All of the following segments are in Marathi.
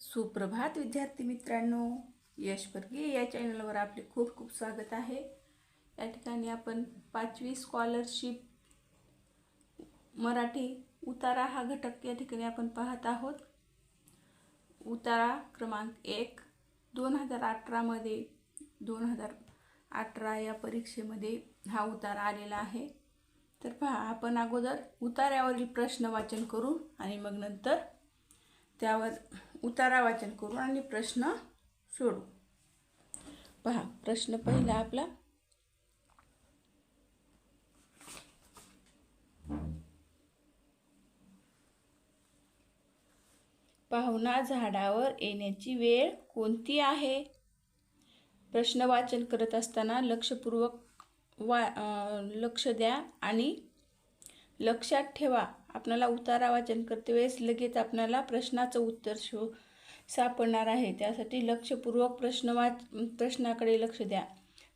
सुप्रभात विद्यार्थी मित्रांनो यश परगे या चॅनलवर आपले खूप खूप स्वागत आहे. या ठिकाणी आपण पाचवी स्कॉलरशिप मराठी उतारा हा घटक या ठिकाणी आपण पाहत आहोत. उतारा क्रमांक एक दोन हजार अठरामध्ये दोन हजार अठरा या परीक्षेमध्ये हा उतारा आलेला आहे. तर पहा आपण अगोदर उतार्यावरील प्रश्न वाचन करू आणि मग नंतर त्यावर उतारा वाचन करू आणि प्रश्न सोडू. पहा प्रश्न पहिला आपला. पाहुणा झाडावर येण्याची वेळ कोणती आहे? प्रश्न वाचन करत असताना लक्षपूर्वक वा लक्ष द्या आणि लक्षात ठेवा. आपणाला उतारा वाचन करते वेळेस लगेच आपणाला प्रश्नाचं उत्तर शो सापडणार आहे. त्यासाठी लक्षपूर्वक प्रश्न वाच प्रश्नाकडे लक्ष द्या.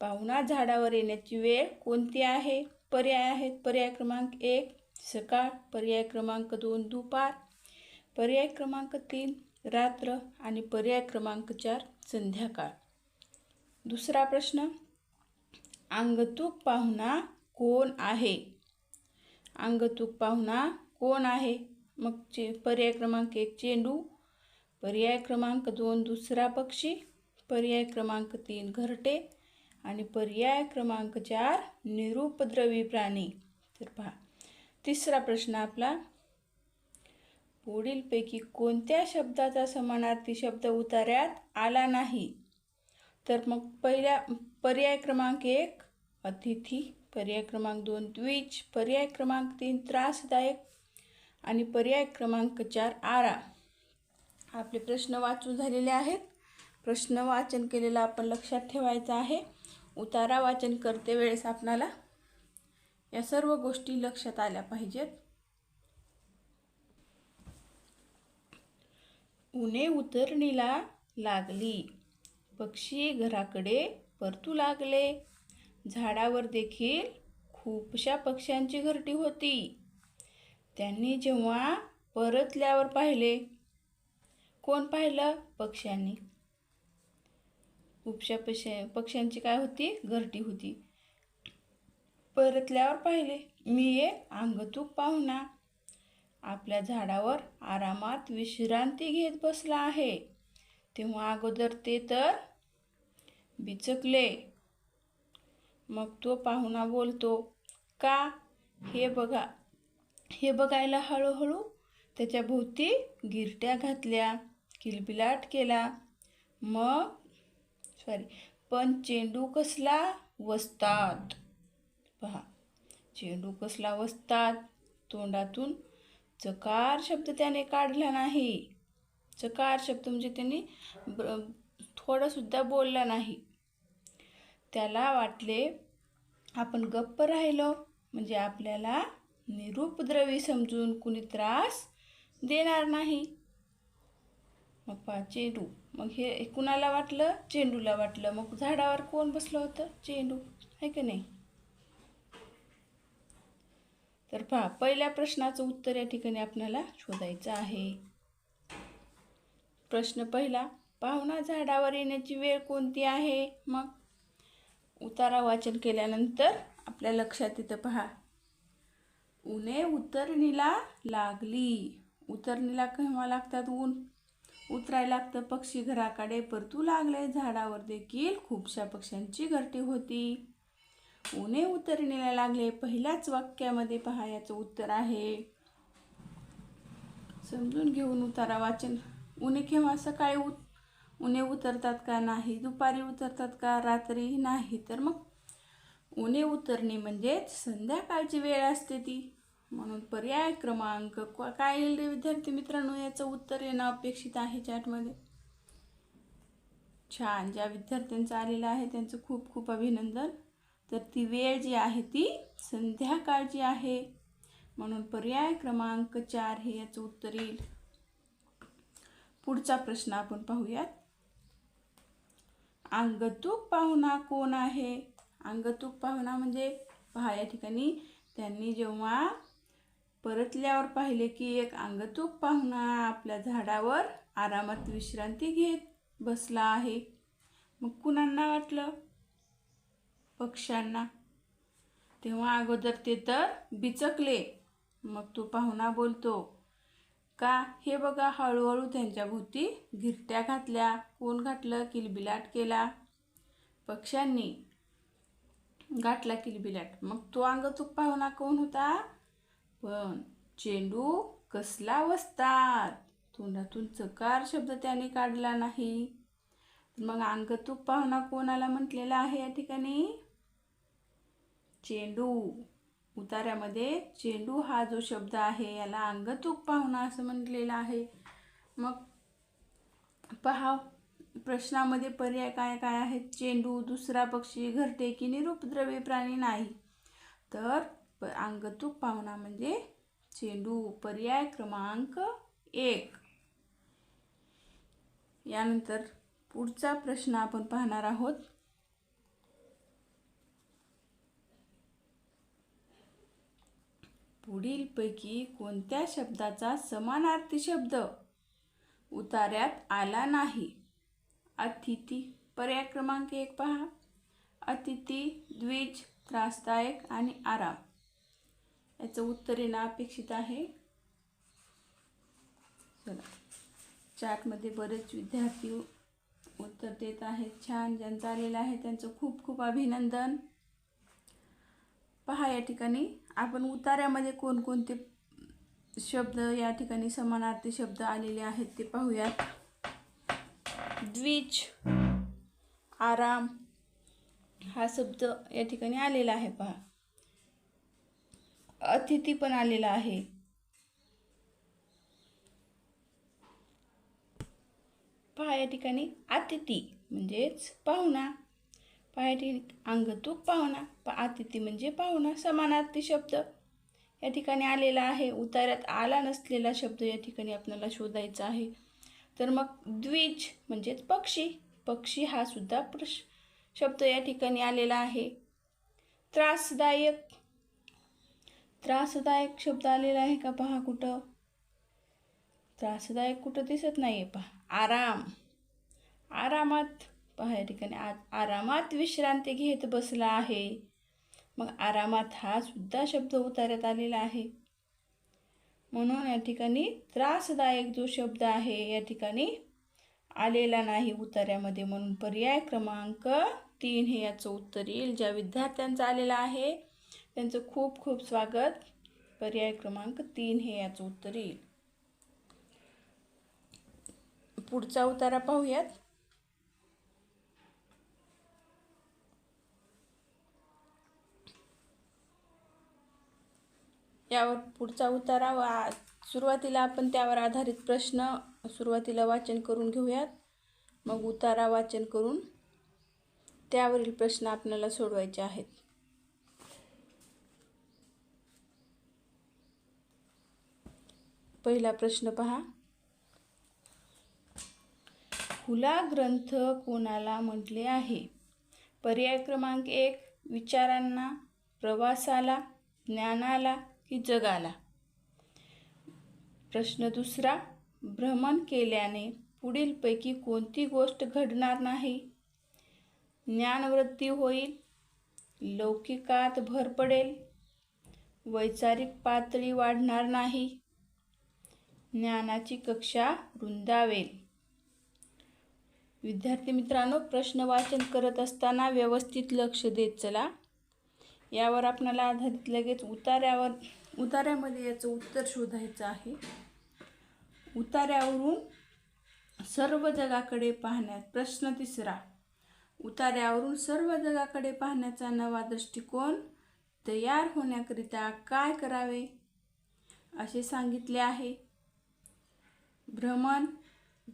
पाहुणा झाडावर येण्याची वेळ कोणती आहे? पर्याय आहेत. पर्याय क्रमांक एक सकाळ. पर्याय क्रमांक दोन दुपार. पर्याय क्रमांक तीन रात्र. आणि पर्याय क्रमांक चार संध्याकाळ. दुसरा प्रश्न अंगतूक पाहुणा कोण आहे? अंगतूक पाहुणा कोण आहे? मग चे पर्याय क्रमांक एक चेंडू. पर्याय क्रमांक दोन दुसरा पक्षी. पर्याय क्रमांक तीन घरटे. आणि पर्याय क्रमांक चार निरुपद्रवी प्राणी. तर पहा तिसरा प्रश्न आपला. पुढीलपैकी कोणत्या शब्दाचा समानार्थी शब्द उतार्यात आला नाही? तर मग पहिल्या पर्याय क्रमांक एक अतिथी. पर्याय क्रमांक दोन द्विज पर्याय क्रमांक तीन त्रासदायक आणि पर्याय क्रमांक चार आरा. आपले प्रश्न वाचून झालेले आहेत. प्रश्न वाचन केलेलं आपण लक्षात ठेवायचं आहे. उतारा वाचन करते वेळेस आपणाला या सर्व गोष्टी लक्षात आल्या पाहिजेत. उन्हे उतरणीला लागली. पक्षी घराकडे परतू लागले. झाडावर देखील खूपशा पक्ष्यांची घरटी होती. त्यांनी जेव्हा परतल्यावर पाहिले कोण पाहिलं? पक्ष्यांनी. खूपशा पक्ष्या पक्ष्यांची काय होती? घरटी होती. परतल्यावर पाहिले मी एक अंगतूक पाहुणा आपल्या झाडावर आरामात विश्रांती घेत बसला आहे. तेव्हा अगोदर ते तर बिचकले. मग तो पाहुणा बोलतो का? हे बघा. हे बघायला हळूहळू त्याच्या भोवती गिरट्या घातल्या किलबिलाट केला. मग सॉरी पण चेंडू कसला वसतात. पहा चेंडू कसला वसतात. तोंडातून चकार शब्द त्याने काढला नाही. चकार शब्द म्हणजे त्यांनी थोडासुद्धा थोडंसुद्धा बोलला नाही. त्याला वाटले आपण गप्प राहिलो. म्हणजे आपल्याला निरुपद्रवी समजून कुणी त्रास देणार नाही. मग पहा चेंडू. मग हे कुणाला वाटलं? चेंडूला वाटलं. मग झाडावर कोण बसलं होतं? चेंडू. आहे का नाही? तर पहा पहिल्या प्रश्नाचं उत्तर या ठिकाणी आपल्याला शोधायचं आहे. प्रश्न पहिला पाहुणा झाडावर येण्याची वेळ कोणती आहे? मग उतारा वाचन केल्यानंतर आपल्या लक्षात येतं पहा. उन्हे उतरणीला लागली. उतरणीला केव्हा लागतात ऊन? उतरायला लागतं पक्षी घराकडे. परतू लागले झाडावर देखील खूपशा पक्ष्यांची घरटी होती. उन्हे उतरणीला लागले. पहिल्याच वाक्यामध्ये पहा याचं उत्तर आहे. समजून घेऊन उतारा वाचन. ऊने केव्हा सकाळी उत उन्हे उतरतात का नाही दुपारी उतरतात का रात्री नाही. तर मग उन्हे उतरणे म्हणजेच संध्याकाळची वेळ असते ती. म्हणून पर्याय क्रमांक काय येईल रे विद्यार्थी मित्रांनो? याचं उत्तर येणं अपेक्षित आहे चॅटमध्ये छान. ज्या विद्यार्थ्यांचं आलेलं आहे त्यांचं खूप खूप अभिनंदन. तर ती वेळ जी आहे ती संध्याकाळची आहे. म्हणून पर्याय क्रमांक चार हे याचं उत्तर येईल. पुढचा प्रश्न आपण पाहूयात. अंगतूक पाहुणा कोण आहे? अंगतूक पाहुणा म्हणजे पहा या ठिकाणी त्यांनी जेव्हा परतल्यावर पाहिले की एक अंगतूक पाहुणा आपल्या झाडावर आरामात विश्रांती घेत बसला आहे. मग कुणांना वाटलं? पक्ष्यांना. तेव्हा अगोदर ते तर बिचकले. मग तो पाहुणा बोलतो का? हे बघा हळूहळू त्यांच्याभोवती घिरट्या घातल्या. कोण घातलं? किलबिलाट केला. पक्ष्यांनी गाठला किलबिलाट. मग तो अंगतूक पाहुणा कोण होता? पण चेंडू कसला वसतात? तोंडातून चकार शब्द त्याने काढला नाही. मग अंगतूक पाहुणा कोणाला म्हटलेला आहे या ठिकाणी? चेंडू. उतार्यामध्ये चेंडू हा जो शब्द आहे याला अंगतूक पाहुणा असं म्हटलेलं आहे. मग पहा प्रश्नामध्ये पर्याय काय काय आहेत? चेंडू दुसरा पक्षी घरटे की निरुपद्रवी प्राणी नाही? तर प- अंगतूक पाहुणा म्हणजे चेंडू पर्याय क्रमांक एक. यानंतर पुढचा प्रश्न आपण पाहणार आहोत. पुढीलपैकी कोणत्या शब्दाचा समानार्थी शब्द उतार्यात आला नाही? अतिथी पर्याय क्रमांक एक पहा. अतिथी द्विज त्रासदायक आणि आराम. याचं उत्तर येणं अपेक्षित आहे. चला. चार्टमध्ये बरेच विद्यार्थी उत्तर देत आहेत. छान ज्यांचं आलेलं आहे त्यांचं खूप खूप अभिनंदन. पहा या ठिकाणी आपण उतार्यामध्ये कोणकोणते शब्द या ठिकाणी समानार्थी शब्द आलेले आहेत ते पाहूयात. द्विज आराम हा शब्द या ठिकाणी आलेला आहे पहा. अतिथी पण आलेला आहे. पहा या ठिकाणी अतिथी म्हणजेच पाहुणा. पहा अंग ठिकाणी अंगतूक पाहुणा प अतिथी म्हणजे पाहुणा समानार्थी शब्द. या ठिकाणी आलेला आहे. उतार्यात आला नसलेला शब्द या ठिकाणी आपल्याला शोधायचा आहे. तर मग द्विज म्हणजेच पक्षी. पक्षी हा सुद्धा प्रश शब्द या ठिकाणी आलेला आहे. त्रासदायक. त्रासदायक शब्द आलेला आहे का पहा कुठं? त्रासदायक कुठं दिसत नाही आहे पहा. आराम. आरामात पहा या ठिकाणी आ आरामात विश्रांती घेत बसला आहे. मग आरामात हा सुद्धा शब्द उतार्यात आलेला आहे. म्हणून या ठिकाणी त्रासदायक जो शब्द आहे या ठिकाणी आलेला नाही उतार्यामध्ये म्हणून पर्याय क्रमांक तीन हे याचं उत्तर येईल. ज्या विद्यार्थ्यांचं आलेलं आहे त्यांचं खूप खूप स्वागत. पर्याय क्रमांक तीन हे याचं उत्तर येईल. पुढचा उतारा पाहूयात. यावर पुढचा उतारा वा सुरुवातीला आपण त्यावर आधारित प्रश्न सुरुवातीला वाचन करून घेऊयात. मग उतारा वाचन करून त्यावरील प्रश्न आपल्याला सोडवायचे आहेत. पहिला प्रश्न पहा. खुला ग्रंथ कोणाला म्हटले आहे? पर्याय क्रमांक एक विचारांना प्रवासाला ज्ञानाला की जगाला. प्रश्न दुसरा भ्रमण केल्याने पुढीलपैकी कोणती गोष्ट घडणार नाही? ज्ञानवृत्ती होईल लौकिकात भर पडेल वैचारिक पातळी वाढणार नाही ज्ञानाची कक्षा रुंदावेल. विद्यार्थी मित्रांनो प्रश्न वाचन करत असताना व्यवस्थित लक्ष देत चला. यावर आपणाला आधारित लगेच उतार्यावर उतार्यामध्ये याचं उत्तर शोधायचं आहे. उतार्यावरून सर्व जगाकडे पाहण्यात प्रश्न तिसरा. उतार्यावरून सर्व जगाकडे पाहण्याचा नवा दृष्टिकोन तयार होण्याकरिता काय करावे? असे सांगितले आहे. भ्रमण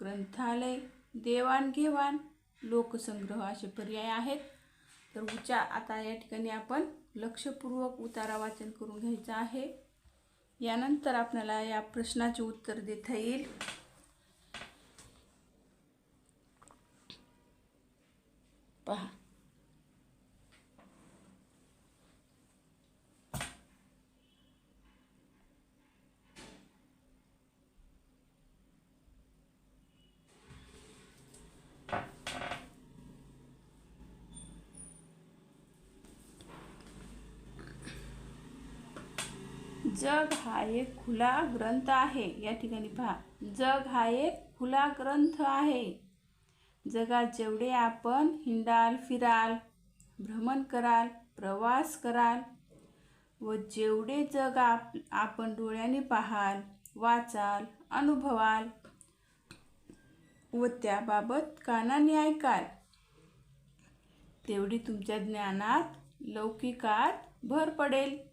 ग्रंथालय देवाणघेवाण लोकसंग्रह असे पर्याय आहेत. तर उच्चार आता या ठिकाणी आपण लक्षपूर्वक उतारा वाचन करून घ्यायचं आहे. यानंतर आपल्याला या प्रश्नाचे उत्तर देता येईल. पहा. जग हा एक खुला ग्रंथ आहे. या ठिकाणी पहा. जग हा एक खुला ग्रंथ आहे. जगात जेवढे आपण हिंडाल फिराल भ्रमण कराल प्रवास कराल व जेवढे जग आप आपण डोळ्याने पाहाल वाचाल अनुभवाल व त्याबाबत कानाने ऐकाल तेवढी तुमच्या ज्ञानात लौकिकात भर पडेल.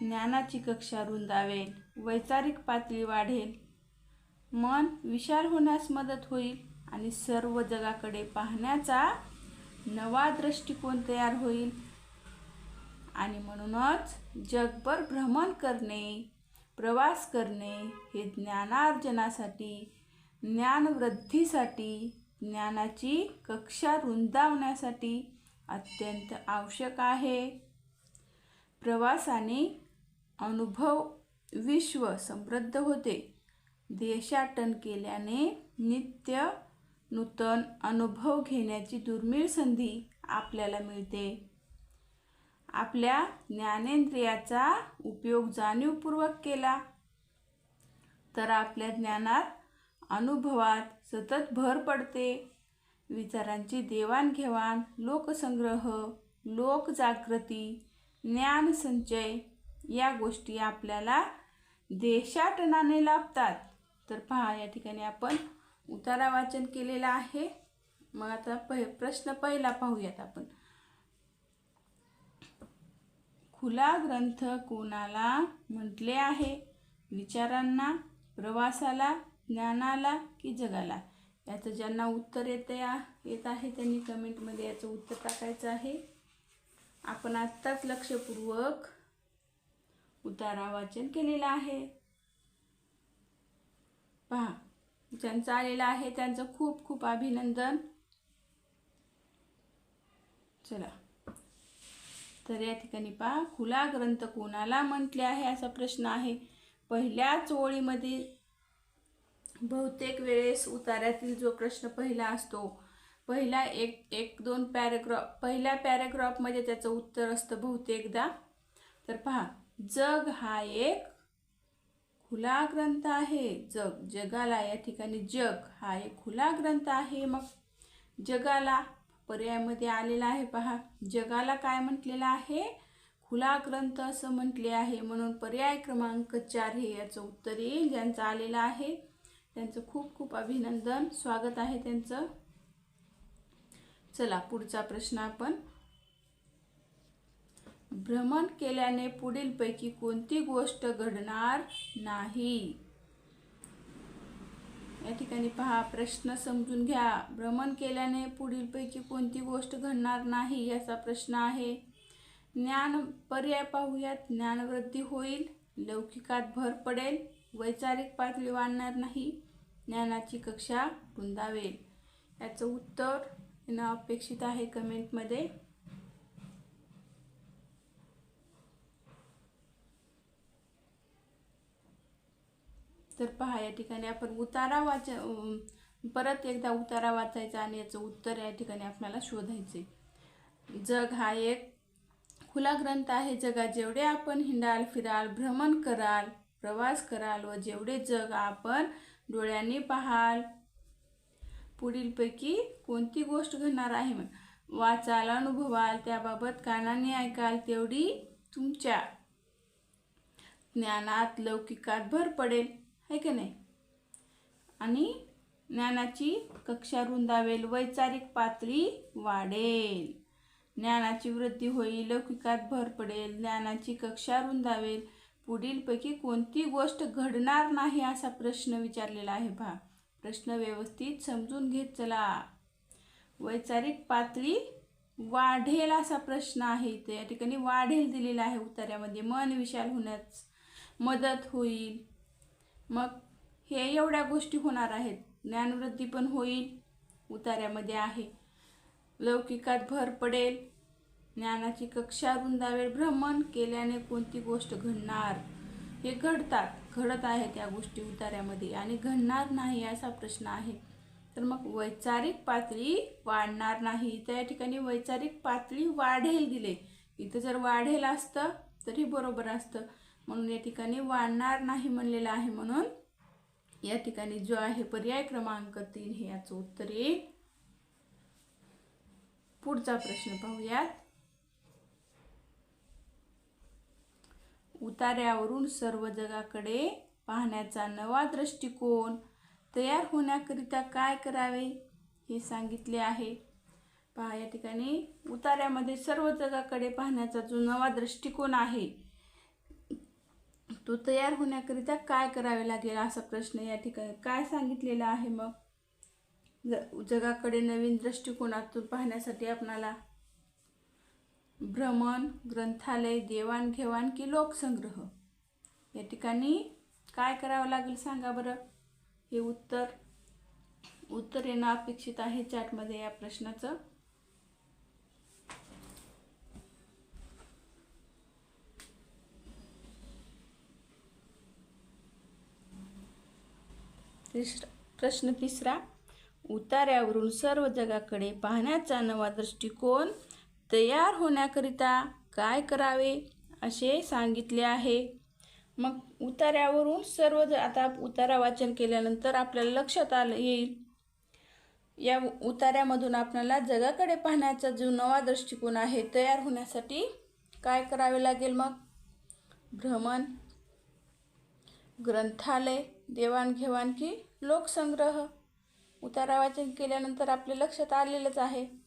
ज्ञानाची कक्षा रुंदावेल वैचारिक पातळी वाढेल. मन विशाल होण्यास मदत होईल आणि सर्व जगाकडे पाहण्याचा नवा दृष्टिकोन तयार होईल. आणि म्हणूनच जगभर भ्रमण करणे प्रवास करणे हे ज्ञानार्जनासाठी ज्ञानवृद्धीसाठी ज्ञानाची कक्षा रुंदावण्यासाठी अत्यंत आवश्यक आहे. प्रवासाने अनुभव विश्व समृद्ध होते. देशाटन केल्याने नित्य नूतन अनुभव घेण्याची दुर्मिळ संधी आपल्याला मिळते. आपल्या ज्ञानेंद्रियाचा उपयोग जाणीवपूर्वक केला. तर आपल्या ज्ञानात अनुभवात सतत भर पडते. विचारांची देवाणघेवाण लोकसंग्रह लोकजागृती ज्ञानसंचय या गोष्टी आपल्याला देशाटनाने लाभतात. तर पहा या ठिकाणी आपण उतारा वाचन केलेला आहे. मग आता पह प्रश्न पहिला पाहूयात आपण. खुला ग्रंथ कोणाला म्हटले आहे? विचारांना प्रवासाला ज्ञानाला की जगाला? याचं ज्यांना उत्तर येते येत आहे त्यांनी कमेंटमध्ये याचं उत्तर टाकायचं आहे. आपण आत्ताच लक्षपूर्वक उतारा वाचन केलेलं आहे. पहा ज्यांचं आलेलं आहे त्यांचं खूप खूप अभिनंदन. चला. तर या ठिकाणी पहा खुला ग्रंथ कोणाला म्हटले आहे असा प्रश्न आहे. पहिल्याच ओळीमध्ये बहुतेक वेळेस उतार्यातील जो प्रश्न पहिला असतो पहिला एक एक दोन पॅरेग्रॉफ पहिल्या पॅरेग्रॉफमध्ये त्याचं उत्तर असतं बहुतेकदा. तर पहा जग हा एक खुला ग्रंथ आहे. जग जगाला या ठिकाणी जग हा एक खुला ग्रंथ आहे. मग जगाला पर्यायामध्ये आलेला आहे. पहा जगाला काय म्हटलेलं आहे? खुला ग्रंथ असं म्हटले आहे. म्हणून पर्याय क्रमांक चार हे याचं उत्तर येईल. ज्यांचं आलेलं आहे त्यांचं खूप खूप अभिनंदन. स्वागत आहे त्यांचं. चला पुढचा प्रश्न आपण. भ्रमण केल्याने पुढीलपैकी कोणती गोष्ट घडणार नाही? या ठिकाणी पहा प्रश्न समजून घ्या. भ्रमण केल्याने पुढीलपैकी कोणती गोष्ट घडणार नाही याचा प्रश्न आहे. ज्ञान पर्याय पाहूयात. ज्ञानवृद्धी होईल लौकिकात भर पडेल वैचारिक पातळी वाढणार नाही ज्ञानाची कक्षा रुंदावेल याचं उत्तर येणं अपेक्षित आहे कमेंटमध्ये. तर पहा या ठिकाणी आपण उतारा वाच परत एकदा उतारा वाचायचा आणि याचं उत्तर या ठिकाणी आपल्याला शोधायचे. जग हा एक खुला ग्रंथ आहे. जगात जेवढे आपण हिंडाल फिराल भ्रमण कराल प्रवास कराल व जेवढे जग आपण डोळ्यांनी पाहाल पुढीलपैकी कोणती गोष्ट घडणार आहे मग वाचाल अनुभवाल त्याबाबत कानाने ऐकाल तेवढी तुमच्या ज्ञानात लौकिकात भर पडेल आहे का नाही? आणि ज्ञानाची कक्षा रुंदावेल वैचारिक पातळी वाढेल. ज्ञानाची वृद्धी होईल लौकिकात भर पडेल ज्ञानाची कक्षा रुंदावेल. पुढीलपैकी कोणती गोष्ट घडणार नाही असा प्रश्न विचारलेला आहे भा प्रश्न व्यवस्थित समजून घेत चला. वैचारिक पातळी वाढेल असा प्रश्न आहे इथे. या ठिकाणी वाढेल दिलेला आहे उत्तरामध्ये मन विशाल होण्यास मदत होईल. मग हे एवढ्या गोष्टी होणार आहेत. ज्ञानवृद्धी पण होईल उतार्यामध्ये आहे. लौकिकात भर पडेल. ज्ञानाची कक्षा रुंदावेळ भ्रमण केल्याने कोणती गोष्ट घडणार? हे घडतात. घडत आहे त्या गोष्टी उतार्यामध्ये आणि घडणार नाही असा प्रश्न आहे. तर मग वैचारिक पातळी वाढणार नाही. तर या ठिकाणी वैचारिक पातळी वाढेल दिले. इथं जर वाढेल असतं तरी बरोबर असतं. म्हणून या ठिकाणी वाढणार नाही म्हणलेलं आहे म्हणून या ठिकाणी जो आहे पर्याय क्रमांक तीन हे याचं उत्तर येईल पुढचा प्रश्न पाहूयात. उतार्यावरून सर्व जगाकडे पाहण्याचा नवा दृष्टिकोन तयार होण्याकरिता काय करावे हे सांगितले आहे. पहा या ठिकाणी उतार्यामध्ये सर्व जगाकडे पाहण्याचा जो नवा दृष्टिकोन आहे तो तयार होण्याकरिता काय करावे लागेल असा प्रश्न या ठिकाणी काय सांगितलेला आहे मग? ज जगाकडे नवीन दृष्टिकोनातून पाहण्यासाठी आपणाला भ्रमण ग्रंथालय देवाणघेवाण की लोकसंग्रह? या ठिकाणी काय करावं लागेल सांगा बरं? हे उत्तर. उत्तर येणं अपेक्षित आहे चॅटमध्ये या प्रश्नाचं. तिसरा प्रश्न तिसरा. उतार्यावरून सर्व जगाकडे पाहण्याचा नवा दृष्टिकोन तयार होण्याकरिता काय करावे असे सांगितले आहे? मग उतार्यावरून सर्व आता उतारा वाचन केल्यानंतर आपल्याला लक्षात आलं येईल. या उतार्यामधून आपल्याला जगाकडे पाहण्याचा जो नवा दृष्टिकोन आहे तयार होण्यासाठी काय करावे लागेल मग? भ्रमण ग्रंथालय देवाणघेवाण की लोकसंग्रह? उतारा वाचन केल्यानंतर आपल्या लक्षात आलेलंच आहे.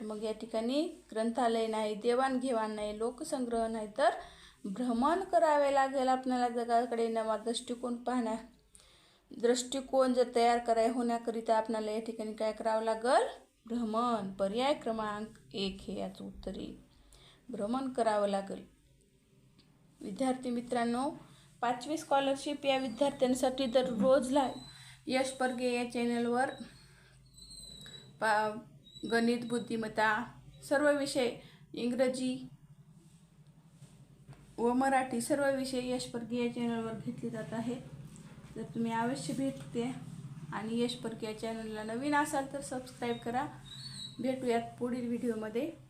तर मग या ठिकाणी ग्रंथालय नाही देवाणघेवाण नाही लोकसंग्रह नाही तर भ्रमण करावे लागेल आपल्याला जगाकडे. नवा दृष्टिकोन पाहण्या दृष्टिकोन जर तयार कराय होण्याकरिता आपल्याला या ठिकाणी काय करावं लागेल? भ्रमण. पर्याय क्रमांक एक हे याचं उत्तर येईल. भ्रमण करावं लागेल. विद्यार्थी मित्रांनो पाचवी स्कॉलरशिप या विद्यार्थ्यांसाठी दररोजला यश परगे या चॅनलवर पा गणित बुद्धिमत्ता सर्व विषय इंग्रजी व मराठी सर्व विषय यश या चॅनलवर घेतले जात आहेत. जर तुम्ही अवश्य भेट द्या आणि यश या चॅनलला नवीन असाल तर सबस्क्राईब करा. भेटूयात पुढील व्हिडिओमध्ये